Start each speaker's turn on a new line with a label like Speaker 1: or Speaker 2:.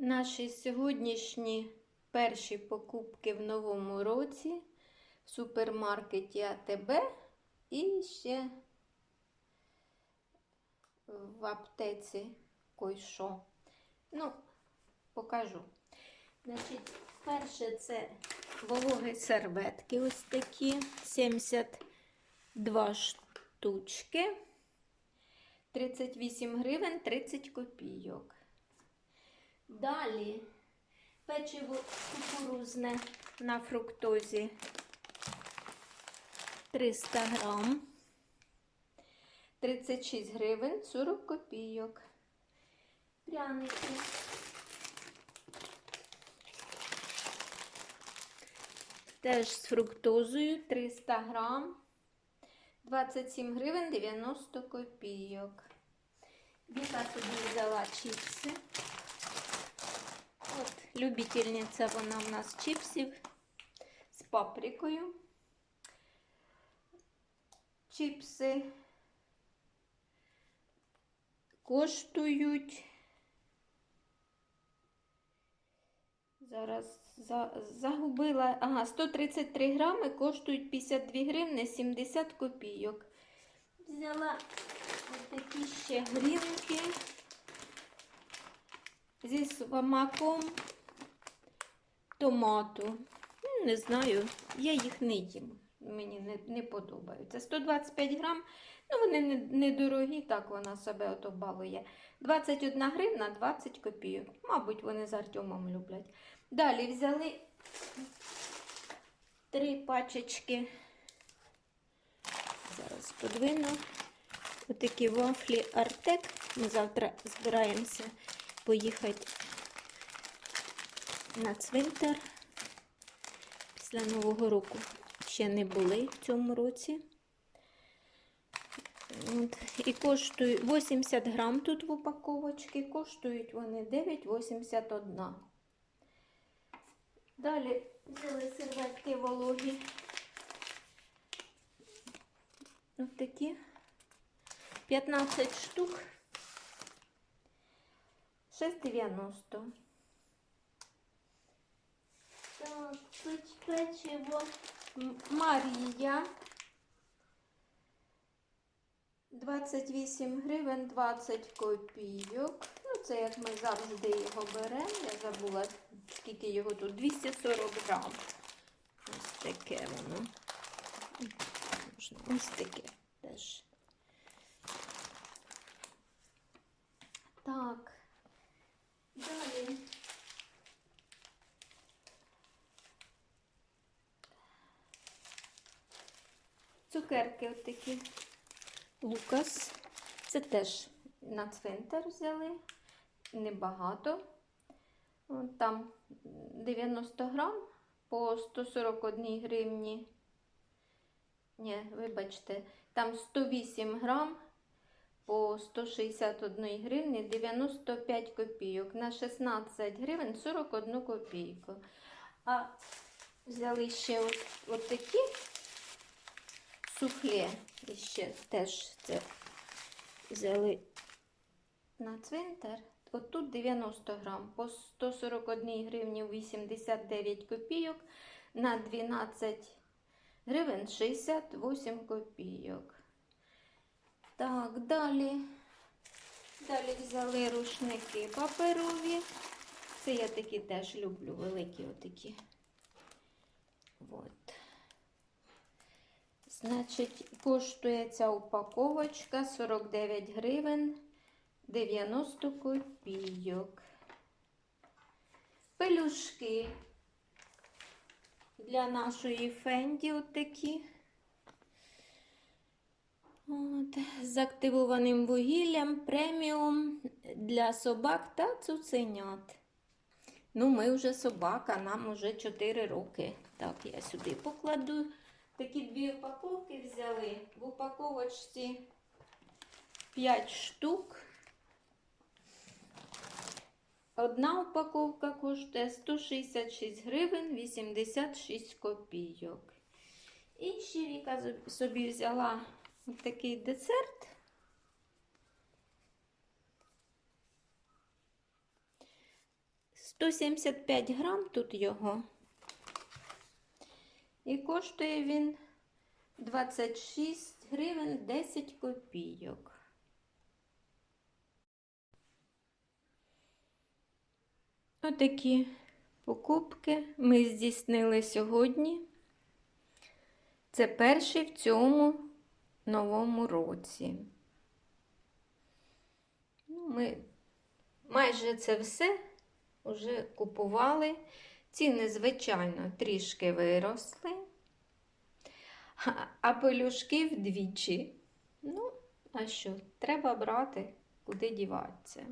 Speaker 1: Наші сьогоднішні перші покупки в новому році в супермаркеті АТБ і ще в аптеці Койшо. Ну, покажу. Значить, перше це вологі серветки ось такі, 72 штучки, 38 гривень 30 копійок. Далі печиво кукурузне на фруктозі 300 грам, 36 гривень 40 копійок. Пряники. Теж з фруктозою 300 грам, 27 гривень 90 копійок. Віка собі взяла чіпси. От, любительниця вона в нас чіпсів з паприкою. Чіпси коштують. Зараз за, загубила. Ага, 133 грами коштують 52 гривни 70 копійок. Взяла ось такі ще грінки зі томату. Не знаю, я їх не їм. Мені не, не подобаються. 125 грам, ну вони не- недорогі, так вона себе ото балує. 21 гривна 20 копійок. Мабуть, вони з Артемом люблять. Далі взяли три пачечки. Зараз подвину. Отакі вафлі Артек. Ми завтра збираємося поїхати на цвинтар. Після Нового року ще не були в цьому році. От. І коштують 80 грам тут в упаковочці, коштують вони 9,81. Далі взяли серветки вологі. Ось такі 15 штук. 6,90. Так, тут печиво Марія. 28 гривень 20 копійок. Ну, це як ми завжди його беремо. Я забула, скільки його тут. 240 грам. Ось таке воно. Ось таке теж. Так. Далі. Цукерки отакі. Лукас. Це теж на цвинтар взяли. Небагато. Там 90 грам по 141 гривні. Ні, вибачте, там 108 грам по 161 гривні 95 копійок. На 16 гривень 41 копійку. А взяли ще ось, от такі суфле. І ще теж це взяли на цвинтар. От тут 90 грам по 141 гривні 89 копійок на 12 гривень 68 копійок. Так, далі. Далі взяли рушники паперові. Це я такі теж люблю, великі отакі. От. Значить, коштує ця упаковочка 49 гривень 90 копійок. Пелюшки для нашої фенді отакі. От, з активованим вугіллям преміум для собак та цуценят. Ну, ми вже собака, нам вже 4 роки. Так, я сюди покладу. Такі дві упаковки взяли. В упаковочці 5 штук. Одна упаковка коштує 166 гривень 86 копійок. І ще Віка собі взяла такий десерт. 175 грам тут його. І коштує він 26 гривень 10 копійок. Отакі покупки ми здійснили сьогодні. Це перший в цьому новому році. Ну, ми майже це все вже купували. Ціни, звичайно, трішки виросли, а- пелюшки вдвічі. Ну, а що, треба брати, куди діватися.